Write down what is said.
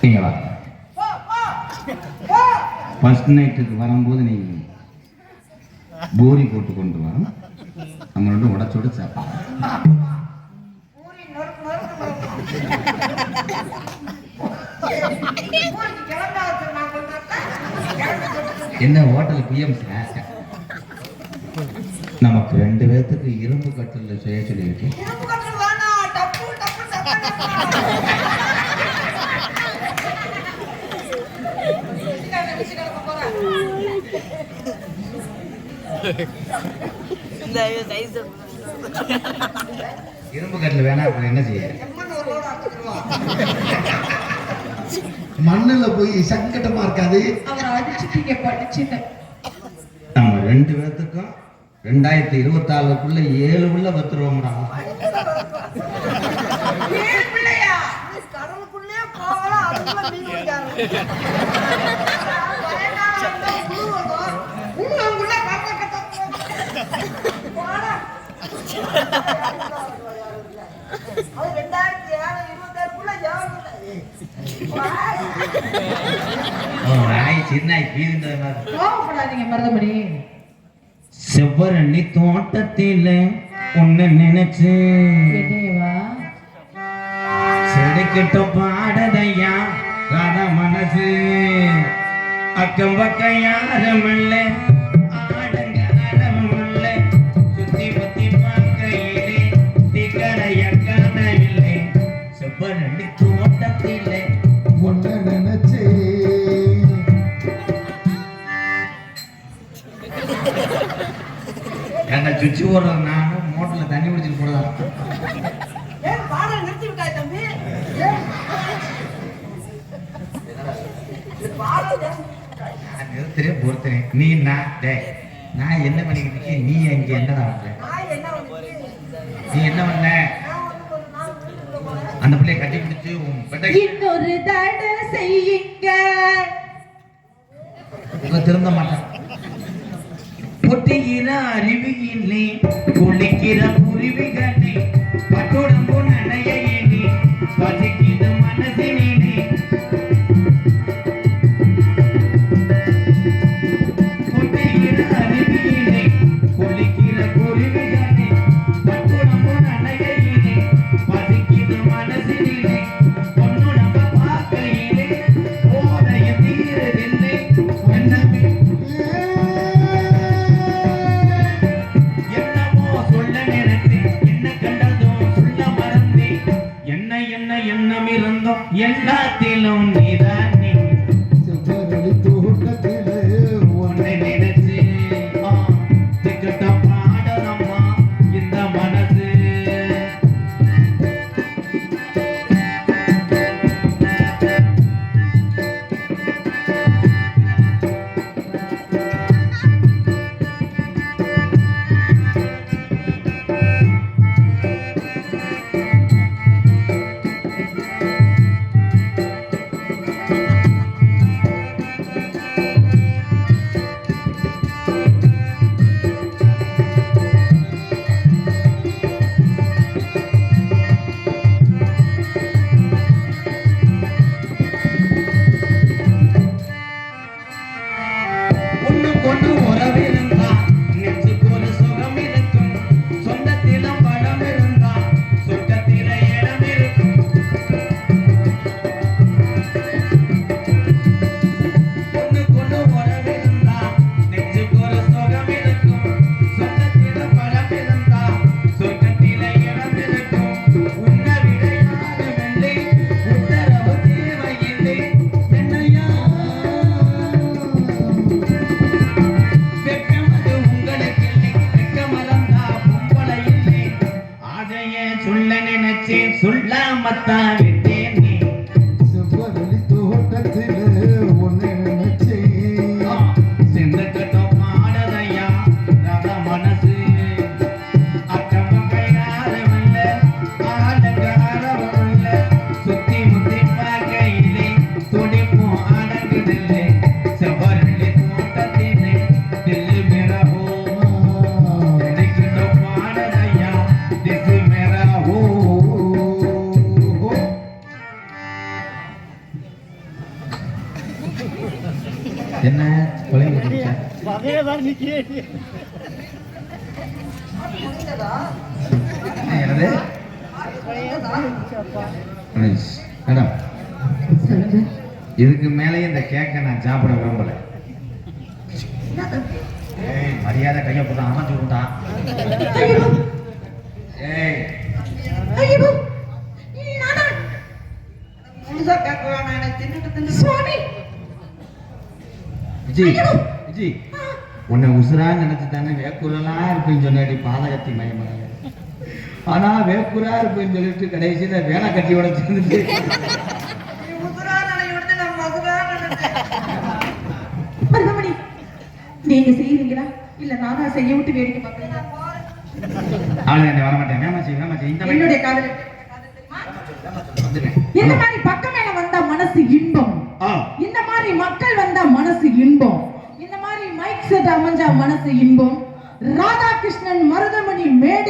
நீங்க வா ஃபர்ஸ்ட் நைட்டுக்கு வரும்போது நீ பூரி போட்டு கொண்டு வரும் நம்மளோட ரெண்டும் உடச்சோட சாப்பிடும் என்ன ஹோட்டல் பிஎம் நமக்கு ரெண்டு பேர்த்துக்கு இரும்பு கட்டில் செய்ய சொல்லியிருக்கேன் இரும்பு கட்டில் வேணா அப்புறம் என்ன செய்ய. மண்ணுல போய் சங்கடமா இருக்காது. நம்ம ரெண்டு பேர்த்துக்கும் ரெண்டாயிரத்தி இருபத்தாறுக்குள்ள ஏழு உள்ள பத்துருவோம்டா. ஏன் பிள்ளையா? நீ கடலுக்குள்ளே போகலாம் மருதமணி. செவ்வரணி தோட்டத்தில உன்னை நினைச்சு. செடிக்கிட்ட பாடதையா ராத மனசு. அக்கம் பக்கம் யாரும் இல்ல என்ன சுச்சி போடுறது நானும் மோட்டர்ல தண்ணி விட்டாய் தம்பி. நிறுத்துறேன் பொறுத்துறேன் நீ நான் டேய் நான் என்ன பண்ணிக்கிட்டு நீ அங்க பண்ற? என்ன வந்து நீ என்ன பண்ண? அந்த பிள்ளைய கட்டி பிடிச்சு உன் பெட்டை இன்னொரு தடை செய்யுங்க. இவ திருந்த மாட்டான் பொட்டிக்கிற அருவியிலே குளிக்கிற பட்டுடம்பு நனையிலே எல்லாத்திலும் சொல்லாமத்தான் என்ன? கொலை? என்னது. மேடம் இதுக்கு மேலேயும் இந்த கேக்கை நான் சாப்பிட விரும்பல. என்ன தம்பி? ஏய் மரியாதை கையை போட்டா அமைச்சு விட்டான் ஏய். ஐயோ, விஜய் விஜய் உன்னை உசுரா நினைச்சு தானே வேக்குரெல்லாம் இருப்பேன்னு சொன்னாடி பாதகத்தி மயமாக ஆனா வேக்குரா இருப்பேன்னு சொல்லிட்டு கடைசியில வேலை நினைச்சேன். மருதமணி நீங்க செய்யறீங்களா இல்ல நானா செய்ய விட்டு வேடிக்கை என்ன மாதிரி என்னுடைய காதல் மாதிரி பக்கம் மேல வந்தா மனசு இன்பம்? மாதிரி மக்கள் வந்தா மனசு இன்பம். இந்த மாதிரி மைக் செட் அமைஞ்சா மனசு இன்பம். ராதாகிருஷ்ணன் மருதமணி மேல்